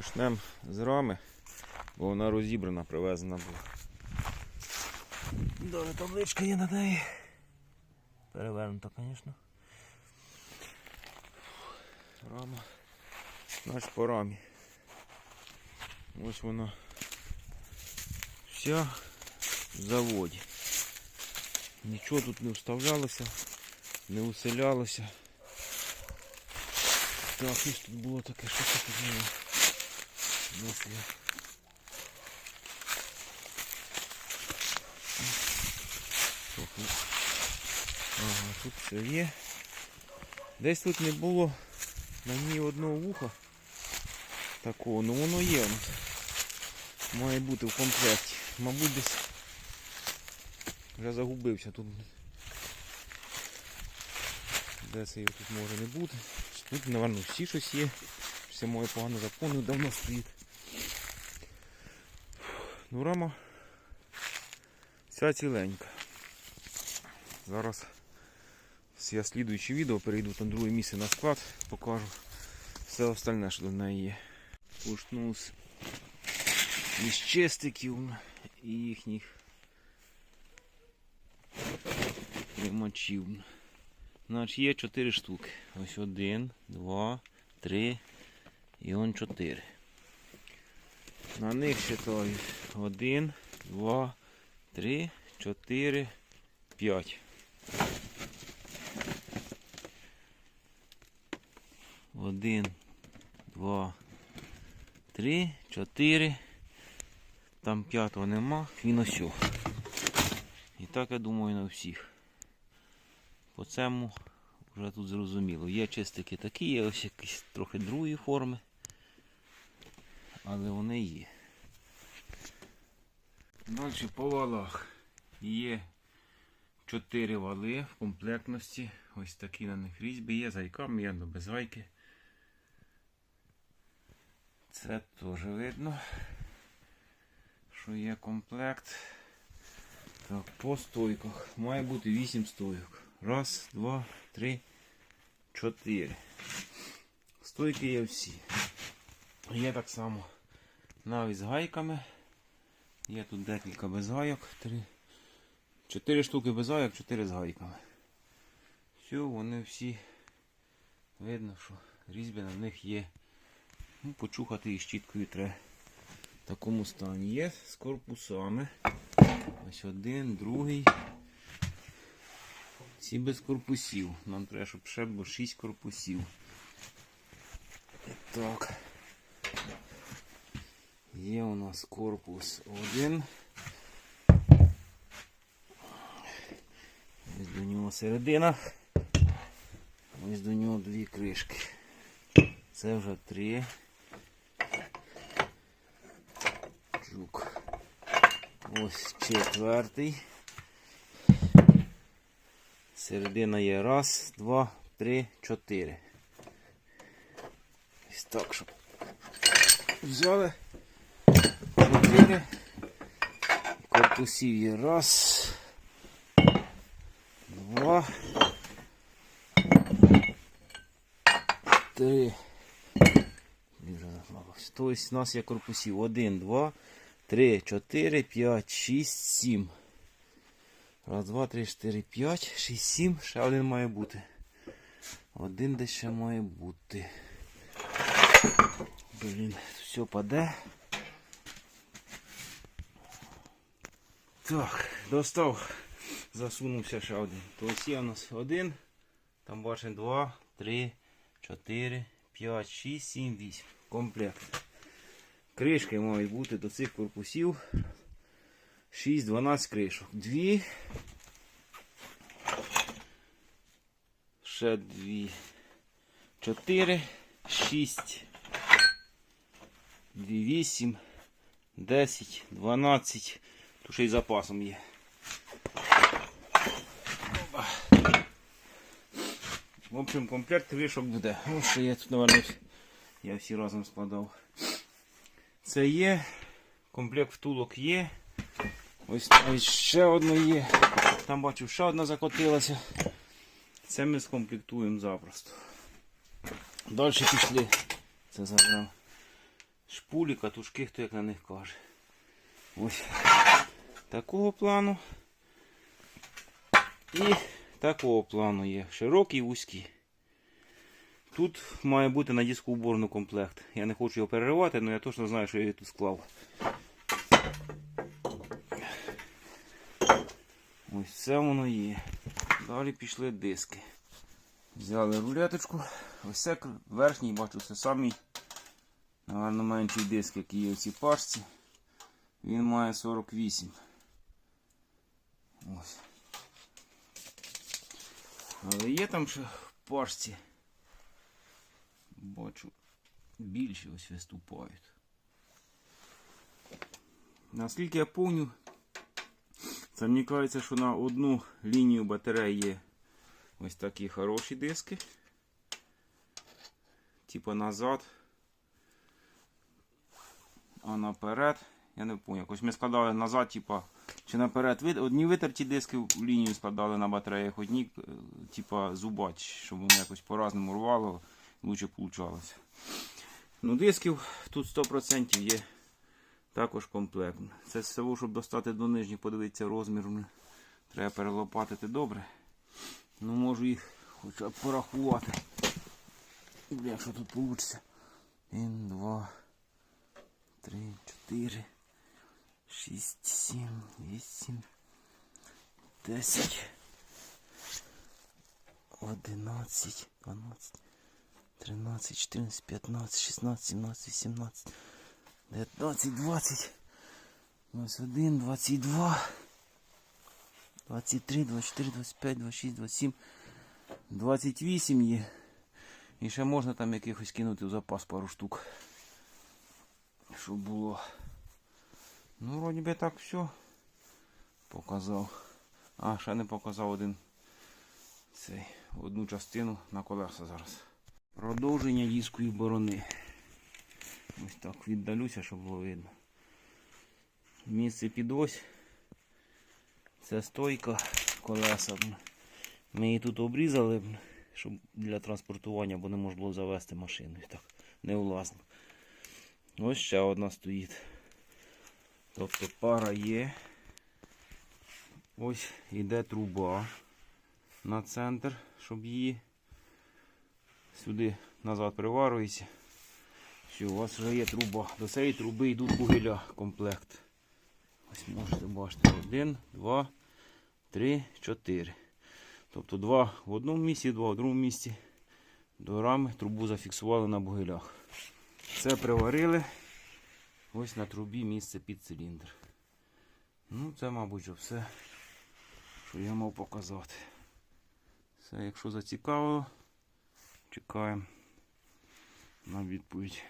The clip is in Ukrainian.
Почнемо з рами, бо вона розібрана, привезена була. Даже табличка є на неї. Перевернута, звісно. Рама. Значить по рамі. Ось вона. Вся в заводі. Нічого тут не вставлялося, не уселялося. Так, ось тут було таке, що це тут було? Тут? Ага, тут все є. Десь тут не було на ній одного вуха такого, ну воно є. Має бути в комплекті. Мабуть, десь вже загубився тут. Де це його тут може не бути? Тут, напевно, всі щось є. Все моє погано заповнив, давно стоїть. Ну, рама вся ціленька. Зараз я слідуюче відео перейду там друге місце на склад, покажу все остальне, що до неї є. Почну з чистиків і їхніх примочів. Значить є 4 штуки. Ось один, два, три і он 4. На них считаю 1, 2, 3, 4, 5. Один, два, три, чотири. Там п'ятого нема, він ось. І так я думаю на всіх. По цьому вже тут зрозуміло. Є чистики такі, є ось якісь трохи другої форми. Але вони є. Далі по валах. Є чотири вали в комплектності. Ось такі на них різьби є, зайками, є, але без гайки. Це теж видно, що є комплект. Так, по стойках. Має бути 8 стойок. Раз, два, три, чотири. Стойки є всі. Є так само навіть з гайками. Є тут декілька без гайок. Три. Чотири штуки без гайок, чотири з гайками. Все, вони всі видно, що різьби на них є. Ну, почухати і щіткою треба в такому стані. Є з корпусами. Ось один, другий. Всі без корпусів. Нам треба, щоб ще було 6 корпусів. Так. Є у нас корпус один. Ось до нього середина. Ось до нього дві кришки. Це вже три. Жук. Ось четвертий. Середина є раз, два, три, чотири. Ось так, щоб взяли. Чотири. Корпусів є раз. Два. Три. Тобто у нас є корпусів 1, 2, 3, 4, 5, 6, 7. Раз, два, три, чотири, п'ять, шість, сім. Ще один має бути. Один десь ще має бути. Блін, все паде. Так, достав, засунувся ще один. Тосі у нас один. Там бачимо 2, 3, 4, 5, 6, 7, 8. Комплект. Кришки мають бути до цих корпусів. 6-12 кришок. Дві. Ще дві. 4, 6, 2, 8, 10, 12 то ще й запасом є. В общем, комплект кришок буде. Ось ще є тут, мабуть, я всі разом складав. Це є, комплект втулок є. Ось навіть ще одно є. Там бачу, ще одна закотилася. Це ми скомплектуємо запросто. Далі пішли. Це забрав шпулі, катушки, хто як на них каже. Ось такого плану. І такого плану є. Широкий вузький. Тут має бути на диску уборну комплект. Я не хочу його переривати, але я точно знаю, що я його тут склав. Ось це воно є. Далі пішли диски. Взяли рулеточку. Ось це верхній, бачу, це самий, напевно, менший диск, який є в цій пашці. Він має 48. Ось. Але є там ще в пашці. Бачу, більші ось виступають. Наскільки я пам'ятаю, це мені кажеться, що на одну лінію батареї є ось такі хороші диски. Типа назад. А наперед. Я не пам'ятаю. Якось ми складали назад, типа, чи наперед одні витерті диски в лінію складали на батареях, одні, е, типа, зубач, щоб воно якось по-разному рвало, лучше получалося. Ну, дисків тут 100% є також комплект. Це з того, щоб достати до нижніх, подивитися розмір. Треба перелопатити добре. Ну можу їх хоча б порахувати. Бля, що тут вийде? Один, два, три, чотири, шість, сім, вісім, десять, одинадцять, дванадцять, тринадцять, чотирнадцять, п'ятнадцять, шістнадцять, сімнадцять, вісімнадцять, дев'ятнадцять, двадцять, двадцять один, двадцять два. 23, 24, 25, 26, 27, 28 є. І ще можна там якихось кинути в запас пару штук. Щоб було. Ну, вроді би так все. Показав. А, ще не показав один цей, одну частину на колеса зараз. Продовження дійської борони. Ось так віддалюся, щоб було видно. Місце під ось. Це стойка колеса. Ми її тут обрізали, щоб для транспортування, бо не можна було завести машину. І Так, невласно. Ось ще одна стоїть. Тобто пара є. Ось іде труба на центр, щоб її сюди назад приварюється. Все, у вас вже є труба. До цієї труби йдуть вугілля комплект. Ось можете бачити. Один, два, три, чотири. Тобто два в одному місці, два в другому місці. До рами трубу зафіксували на бугелях. Це приварили. Ось на трубі місце під циліндр. Ну, це, мабуть, вже все, що я мав показати. Все, якщо зацікавило, чекаємо на відповідь.